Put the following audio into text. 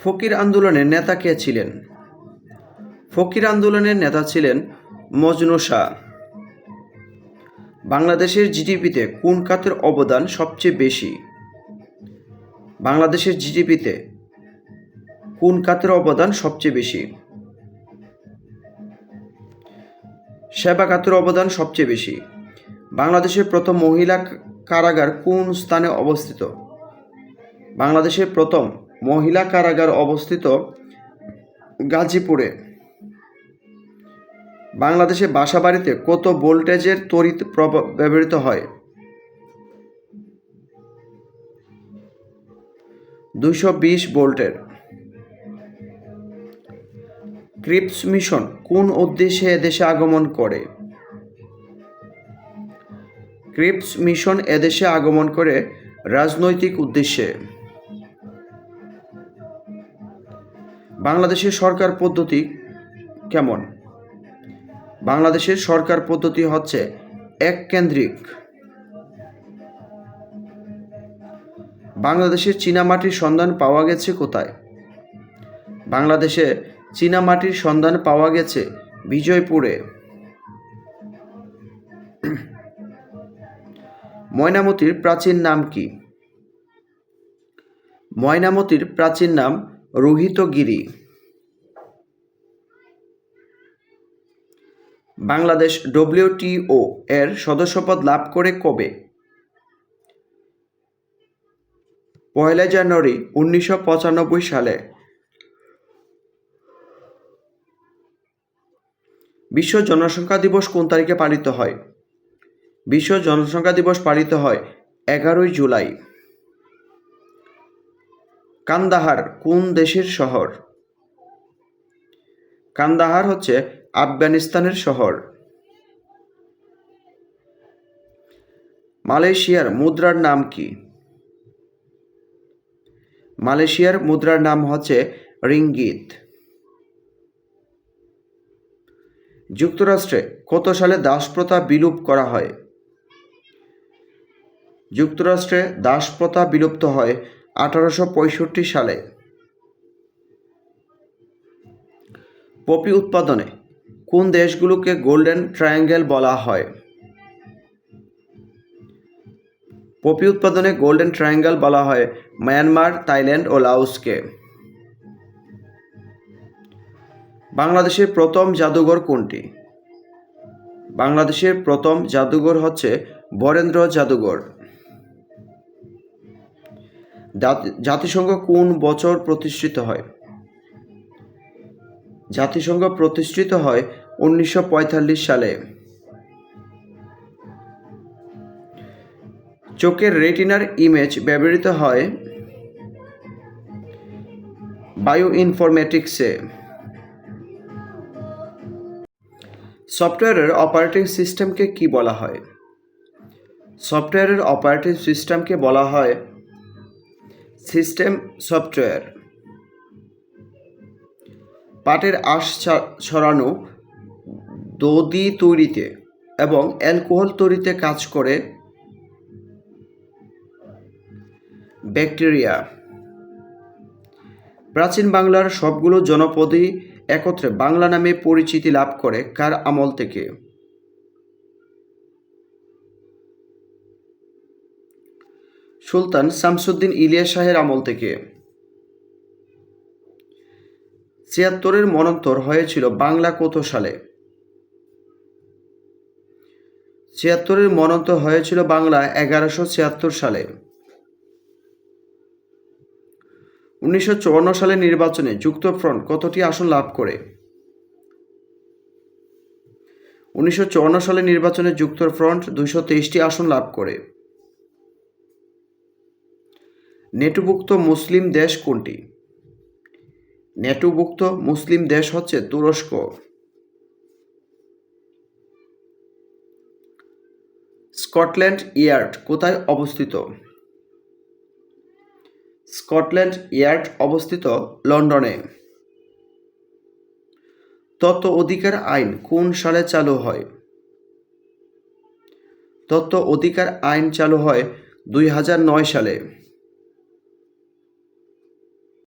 ফকির আন্দোলনের নেতা কে ছিলেন? ফকির আন্দোলনের নেতা ছিলেন মজনু শাহ। বাংলাদেশের জিডিপিতে কোন খাতের অবদান সবচেয়ে বেশি? বাংলাদেশের জিডিপিতে কোন খাতের অবদান সবচেয়ে বেশি? সেবা খাতের অবদান সবচেয়ে বেশি। বাংলাদেশের প্রথম মহিলা কারাগার কোন স্থানে অবস্থিত? বাংলাদেশের প্রথম মহিলা কারাগার অবস্থিত গাজীপুরে। বাংলাদেশে বাসাবাড়িতে কত ভোল্টেজের তড়িৎ ব্যবহৃত হয়? দুশো বিশ ভোল্টের। ক্রিপস মিশন কোন উদ্দেশ্যে এদেশে আগমন করে? ক্রিপস মিশন এদেশে আগমন করে রাজনৈতিক উদ্দেশ্যে। বাংলাদেশের সরকার পদ্ধতি কেমন? বাংলাদেশের সরকার পদ্ধতি হচ্ছে এক কেন্দ্রিক বাংলাদেশের চীনামাটির সন্ধান পাওয়া গেছে কোথায়? বাংলাদেশে চীনামাটির সন্ধান পাওয়া গেছে বিজয়পুরে। ময়নামতির প্রাচীন নাম কি? ময়নামতির প্রাচীন নাম রোহিতগিরি। বাংলাদেশ ডব্লিউটিও এর সদস্যপদ লাভ করে কবে? পয়লা জানুয়ারি উনিশশো পঁচানব্বই সালে। বিশ্ব জনসংখ্যা দিবস কোন তারিখে পালিত হয়? বিশ্ব জনসংখ্যা দিবস পালিত হয় এগারোই জুলাই। কান্দাহার কোন দেশের শহর? কান্দাহার হচ্ছে আফগানিস্তানের শহর। মালয়েশিয়ার মুদ্রার নাম কি? মালয়েশিয়ার মুদ্রার নাম হচ্ছে রিঙ্গিত। যুক্তরাষ্ট্রে কত সালে দাসপ্রথা বিলুপ করা হয়? যুক্তরাষ্ট্রে দাসপ্রথা বিলুপ্ত হয় আঠারোশো পঁয়ষট্টি সালে। পপি উৎপাদনে কোন দেশগুলোকে গোল্ডেন ট্রায়াঙ্গেল বলা হয়? পপি উৎপাদনে গোল্ডেন ট্রায়াঙ্গেল বলা হয় মায়ানমার, থাইল্যান্ড ও লাওসকে। বাংলাদেশের প্রথম জাদুঘর কোনটি? বাংলাদেশের প্রথম জাদুঘর হচ্ছে বরেন্দ্র জাদুঘর। জাতিসংঘ কোন বছর প্রতিষ্ঠিত হয়? জাতিসংঘ প্রতিষ্ঠিত হয় উনিশশো পঁয়তাল্লিশ সালে। চোখের রেটিনার ইমেজ ব্যবহৃত হয় বায়ো ইনফরমেটিক্সে সফটওয়্যারের অপারেটিং সিস্টেমকে কি বলা হয়? সফটওয়্যারের অপারেটিং সিস্টেমকে বলা হয় সিস্টেম সফটওয়্যার পাটের আঁশ ছড়ানো দধি তৈরিতে এবং অ্যালকোহল তৈরিতে কাজ করে ব্যাকটেরিয়া। প্রাচীন বাংলার সবগুলো জনপদই একত্রে বাংলা নামে পরিচিতি লাভ করে কার আমল থেকে? সুলতান শামসুদ্দিন ইলিয়া শাহের আমল থেকে। ছিয়াত্তরের মনন্তর হয়েছিল বাংলা কত সালে। ছিয়াত্তরের মনন্তর হয়েছিল বাংলা এগারোশো ছিয়াত্তর সালে। উনিশশো চুয়ান্ন সালের নির্বাচনে যুক্তফ্রন্ট কতটি আসন লাভ করে? উনিশশো চুয়ান্ন সালের নির্বাচনে যুক্তফ্রন্ট দুইশো তেইশটি আসন লাভ করে। নেটুভুক্ত মুসলিম দেশ কোনটি? নেটুভুক্ত মুসলিম দেশ হচ্ছে তুরস্ক। স্কটল্যান্ড ইয়ার্ড কোথায় অবস্থিত? স্কটল্যান্ড ইয়ার্ড অবস্থিত লন্ডনে। তত্ত্ব অধিকার আইন কোন সালে চালু হয়? তত্ত্ব অধিকার আইন চালু হয় দুই হাজার নয় সালে।